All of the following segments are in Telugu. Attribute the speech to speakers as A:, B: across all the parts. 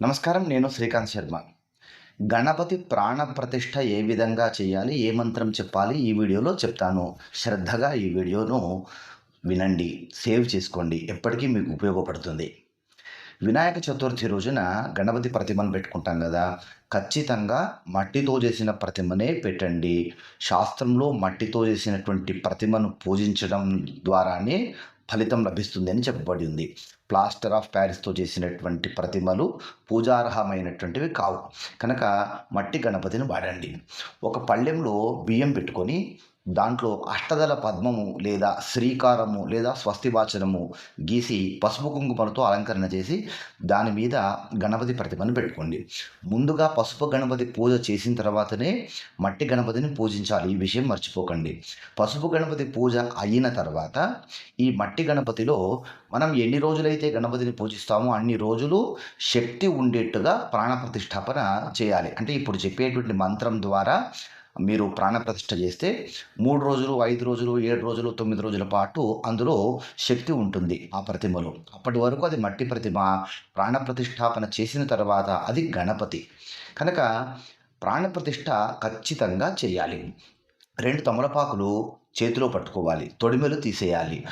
A: నమస్కారం నేను శ్రీకాంత్ శర్మ. గణపతి ప్రాణ ప్రతిష్ఠ ఏ విధంగా చేయాలి ఏ మంత్రం చెప్పాలి ఈ వీడియోలో చెప్తాను. శ్రద్ధగా ఈ వీడియోను వినండి సేవ్ చేసుకోండి. ఎప్పటికీ మీకు ఉపయోగపడుతుంది. వినాయక చతుర్థి రోజున గణపతి ప్రతిమను పెట్టుకుంటాం కదా ఖచ్చితంగా మట్టితో చేసిన ప్రతిమనే పెట్టండి. శాస్త్రంలో మట్టితో చేసినటువంటి ప్రతిమను పూజించడం ద్వారానే ఫలితం లభిస్తుంది అని చెప్పబడి ఉంది. ప్లాస్టర్ ఆఫ్ ప్యారిస్తో చేసినటువంటి ప్రతిమలు పూజార్హమైనటువంటివి కావు. కనుక మట్టి గణపతిని వాడండి. ఒక పళ్ళెంలో బియ్యం పెట్టుకొని దాంట్లో అష్టదల పద్మము లేదా శ్రీకారము లేదా స్వస్తివాచనము గీసి పసుపు కుంకుమలతో అలంకరణ చేసి దాని మీద గణపతి ప్రతిమను పెట్టుకోండి. ముందుగా పసుపు గణపతి పూజ చేసిన తర్వాతనే మట్టి గణపతిని పూజించాలి. ఈ విషయం మర్చిపోకండి. పసుపు గణపతి పూజ అయిన తర్వాత ఈ మట్టి గణపతిలో మనం ఎన్ని రోజులైతే గణపతిని పూజిస్తామో అన్ని రోజులు శక్తి ఉండేట్టుగా ప్రాణప్రతిష్టాపన చేయాలి. అంటే ఇప్పుడు చెప్పేటువంటి మంత్రం ద్వారా మీరు ప్రాణప్రతిష్ఠ చేస్తే మూడు రోజులు ఐదు రోజులు ఏడు రోజులు తొమ్మిది రోజుల పాటు అందులో శక్తి ఉంటుంది ఆ ప్రతిమలో. అప్పటి వరకు అది మట్టి ప్రతిమ ప్రాణప్రతిష్టాపన చేసిన తర్వాత అది గణపతి. కనుక ప్రాణప్రతిష్ఠ ఖచ్చితంగా చేయాలి. రెండు తమలపాకులు చేతిలో పట్టుకోవాలి తొడిమెలు తీసేయాలి.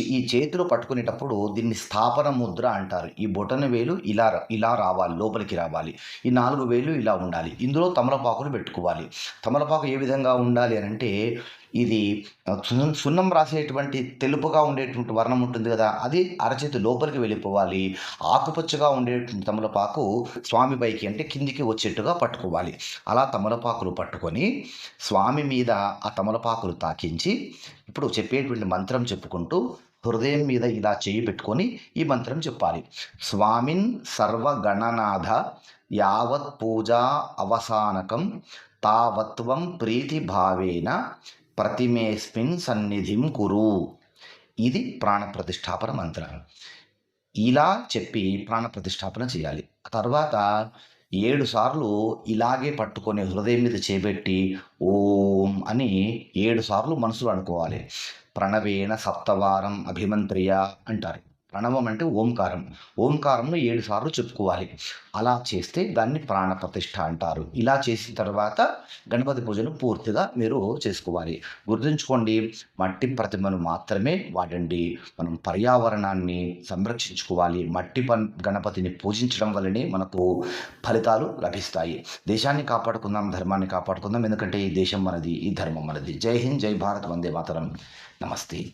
A: ఈ చేతిలో పట్టుకునేటప్పుడు దీన్ని స్థాపన ముద్ర అంటారు. ఈ బొటన వేలు ఇలా ఇలా రావాలి లోపలికి రావాలి. ఈ నాలుగు వేలు ఇలా ఉండాలి. ఇందులో తమలపాకులు పెట్టుకోవాలి. తమలపాకు ఏ విధంగా ఉండాలి అని అంటే ఇది సున్నం సున్నం రాసేటువంటి తెలుపుగా ఉండేటువంటి వర్ణం ఉంటుంది కదా అది అరచేతి లోపలికి వెళ్ళిపోవాలి. ఆకుపచ్చగా ఉండేటువంటి తమలపాకు స్వామి పైకి అంటే కిందికి వచ్చేట్టుగా పట్టుకోవాలి. అలా తమలపాకులు పట్టుకొని స్వామి మీద ఆ తమలపాకులు తాకించి ఇప్పుడు చెప్పేటువంటి మంత్రం చెప్పుకుంటూ హృదయం మీద ఇలా చేయి పెట్టుకొని ఈ మంత్రం చెప్పాలి. స్వామిన్ సర్వగణనాథ యావత్ పూజా అవసానకం తావత్వం ప్రీతి భావేన ప్రతిమేస్మిన్ సన్నిధిం కురు. ఇది ప్రాణప్రతిష్టాపన మంత్రం. ఇలా చెప్పి ప్రాణప్రతిష్టాపన చేయాలి. ఆ తర్వాత ఏడు సార్లు ఇలాగే పట్టుకొని హృదయం మీద చేపెట్టి ఓం అని ఏడు సార్లు మనసులో అనుకోవాలి. ప్రణవేణ సప్తవారం అభిమంత్రియ అంటారు. ప్రణవం అంటే ఓంకారం. ఓంకారంలో ఏడు సార్లు చెప్పుకోవాలి. అలా చేస్తే దాన్ని ప్రాణప్రతిష్ఠ అంటారు. ఇలా చేసిన తర్వాత గణపతి పూజను పూర్తిగా మీరు చేసుకోవాలి. గుర్తుంచుకోండి మట్టి ప్రతిమను మాత్రమే వాడండి. మనం పర్యావరణాన్ని సంరక్షించుకోవాలి. మట్టి పన్ గణపతిని పూజించడం వల్లనే మనకు ఫలితాలు లభిస్తాయి. దేశాన్ని కాపాడుకుందాం ధర్మాన్ని కాపాడుకుందాం. ఎందుకంటే ఈ దేశం మనది ఈ ధర్మం మనది. జై హింద్ జై భారత్ వందే మాతరం. నమస్తే.